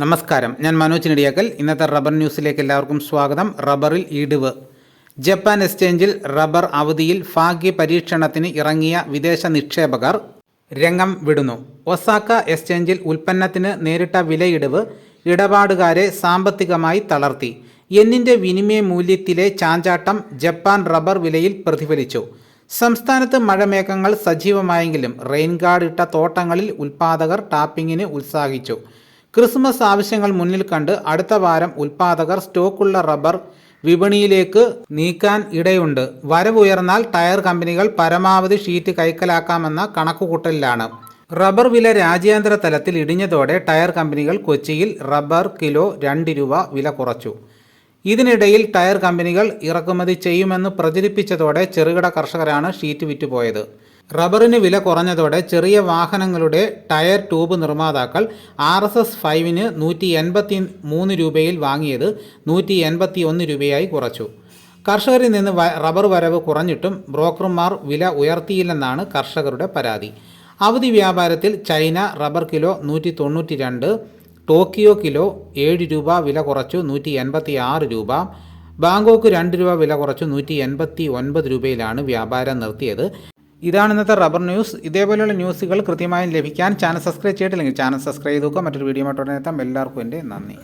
നമസ്കാരം. ഞാൻ മനോജ് നെടിയാക്കൽ. ഇന്നത്തെ റബ്ബർ ന്യൂസിലേക്ക് എല്ലാവർക്കും സ്വാഗതം. റബ്ബറിൽ ഇടിവ്. ജപ്പാൻ എക്സ്ചേഞ്ചിൽ റബ്ബർ അവധിയിൽ ഭാഗ്യ പരീക്ഷണത്തിന് ഇറങ്ങിയ വിദേശ നിക്ഷേപകർ രംഗം വിടുന്നു. ഒസാക്ക എക്സ്ചേഞ്ചിൽ ഉൽപ്പന്നത്തിന് നേരിട്ട വിലയിടിവ് ഇടപാടുകാരെ സാമ്പത്തികമായി തളർത്തി. എന്നിന്റെ വിനിമയ മൂല്യത്തിലെ ചാഞ്ചാട്ടം ജപ്പാൻ റബ്ബർ വിലയിൽ പ്രതിഫലിച്ചു. സംസ്ഥാനത്ത് മഴമേഘങ്ങൾ സജീവമായെങ്കിലും റെയിൻ ഗാർഡ് ഇട്ട തോട്ടങ്ങളിൽ ഉൽപാദകർ ടാപ്പിങ്ങിന് ഉത്സാഹിച്ചു. ക്രിസ്മസ് ആവശ്യങ്ങൾ മുന്നിൽ കണ്ട് അടുത്ത വാരം ഉൽപാദകർ സ്റ്റോക്കുള്ള റബ്ബർ വിപണിയിലേക്ക് നീക്കാൻ ഇടയുണ്ട്. വരവുയർന്നാൽ ടയർ കമ്പനികൾ പരമാവധി ഷീറ്റ് കൈക്കലാക്കാമെന്ന കണക്കുകൂട്ടലിലാണ്. റബ്ബർ വില രാജ്യാന്തര തലത്തിൽ ഇടിഞ്ഞതോടെ ടയർ കമ്പനികൾ കൊച്ചിയിൽ റബ്ബർ കിലോ രണ്ട് രൂപ വില കുറച്ചു. ഇതിനിടയിൽ ടയർ കമ്പനികൾ ഇറക്കുമതി ചെയ്യുമെന്ന് പ്രചരിപ്പിച്ചതോടെ ചെറുകിട കർഷകരാണ് ഷീറ്റ് വിറ്റുപോയത്. റബ്ബറിന് വില കുറഞ്ഞതോടെ ചെറിയ വാഹനങ്ങളുടെ ടയർ ട്യൂബ് നിർമ്മാതാക്കൾ ആർ എസ് എസ് ഫൈവിന് നൂറ്റി എൺപത്തി മൂന്ന് രൂപയിൽ വാങ്ങിയത് നൂറ്റി എൺപത്തി ഒന്ന് രൂപയായി കുറച്ചു. കർഷകരിൽ നിന്ന് റബ്ബർ വരവ് കുറഞ്ഞിട്ടും ബ്രോക്കർമാർ വില ഉയർത്തിയില്ലെന്നാണ് കർഷകരുടെ പരാതി. അവധി വ്യാപാരത്തിൽ ചൈന റബ്ബർ കിലോ നൂറ്റി തൊണ്ണൂറ്റി രണ്ട് ടോക്കിയോ കിലോ ഏഴ് രൂപ വില കുറച്ചു നൂറ്റി എൺപത്തി ആറ് രൂപ ബാങ്കോക്ക് രണ്ട് രൂപ വില കുറച്ചു നൂറ്റി എൺപത്തി ഒൻപത് രൂപയിലാണ് വ്യാപാരം നിർത്തിയത്. ഇതാണ് ഇന്നത്തെ റബ്ബർ ന്യൂസ്. ഇതേപോലെയുള്ള ന്യൂസുകൾ കൃത്യമായും ലഭിക്കാൻ ചാനൽ സബ്സ്ക്രൈബ് ചെയ്തിട്ടില്ലെങ്കിൽ ചാനൽ സബ്സ്ക്രൈബ് ചെയ്ത് നോക്കുക മറ്റൊരു വീഡിയോ മറ്റോടെ എത്താം. എല്ലാവർക്കും എന്റെ നന്ദി.